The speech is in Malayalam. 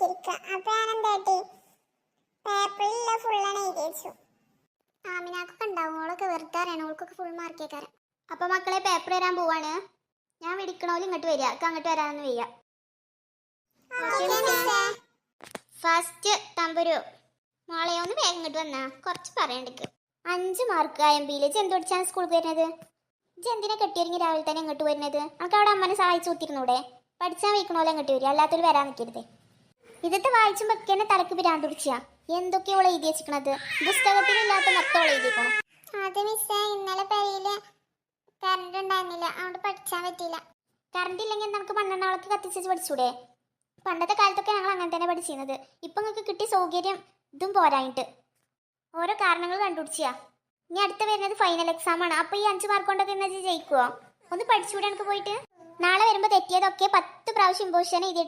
നോക്കിയിരിക്കുക അപ്പൊ ഞാൻ എന്താട്ടി പേപ്പറിലുള്ള ഫുള്ളാണ് എഴുതി വെച്ചു. ആമിനാക്കൊക്കെ ഉണ്ടാവും. ഓളൊക്കെ വെറുതെ അറിയണം ഓൾക്കൊക്കെ ഫുൾ മാർക്ക് കേൾക്കാറ് അപ്പൊ മക്കളെ പേപ്പർ തരാൻ പോവാണ്. ഞാൻ വിളിക്കണോലും ഇങ്ങോട്ട് വരിക. അക്ക അങ്ങോട്ട് വരാനൊന്നും വയ്യ. ഫസ്റ്റ് തമ്പുരു. മോളെ ഒന്ന് വേഗം ഇങ്ങോട്ട് വന്നാ. കുറച്ച് പറയണ്ടക്ക് അഞ്ച് മാർക്ക് എം പിയിൽ ജന്തു പഠിച്ചാണ് സ്കൂളിൽ വരുന്നത്? ജന്തിനെ കെട്ടിയൊരുങ്ങി രാവിലെ തന്നെ ഇങ്ങോട്ട് വരുന്നത്? നമുക്ക് അവിടെ അമ്മനെ സഹായിച്ചു കൂത്തിരുന്നൂടെ? പഠിച്ചാൽ വയ്ക്കണോലെ ഇങ്ങോട്ട് വരിക. അല്ലാത്തൊരു വരാൻ നിൽക്കരുത് ഇതൊക്കെ വായിച്ചുമ്പോ എന്നെ തലക്ക് പിരാന്ത് പിടിച്ചാ. എന്തൊക്കെയോളെ എഴുതി വെച്ചിക്കണത്? പുസ്തകത്തിലില്ലാത്ത മൊത്തം ഓളെ എഴുതിക്കണം അത് മിസ്സേ ഇന്നലെ പെരയിൽ കറണ്ട് ഉണ്ടായിരുന്നില്ല. അതുകൊണ്ട് പഠിച്ചാൻ പറ്റിയില്ല. കറണ്ട് ഇല്ലെങ്കിൽ നമുക്ക് മണ്ണെണ്ണ കത്തിച്ച് പഠിച്ചൂടെ? പണ്ടത്തെ കാലത്തൊക്കെ ഞങ്ങൾ അങ്ങനെ തന്നെ പഠിച്ചിരുന്നത്. ഇപ്പൊ നിങ്ങൾക്ക് കിട്ടിയ സൗകര്യം ഇതും പോരായിട്ട് ഓരോ കാരണങ്ങൾ കണ്ടുപിടിച്ചാ. ഇനി അടുത്ത വരുന്നത് ഫൈനൽ എക്സാം ആണ്. അപ്പൊ ഈ അഞ്ച് മാർക്ക് കൊണ്ടൊക്കെ എന്നാ ജയിക്കുവോ? ഒന്ന് പഠിച്ചുകൂടെ എനിക്ക് പോയിട്ട്? നാളെ വരുമ്പോ തെറ്റിയതൊക്കെ പത്ത് പ്രാവശ്യം ഇമ്പോഷൻ എഴുതിയിട്ട്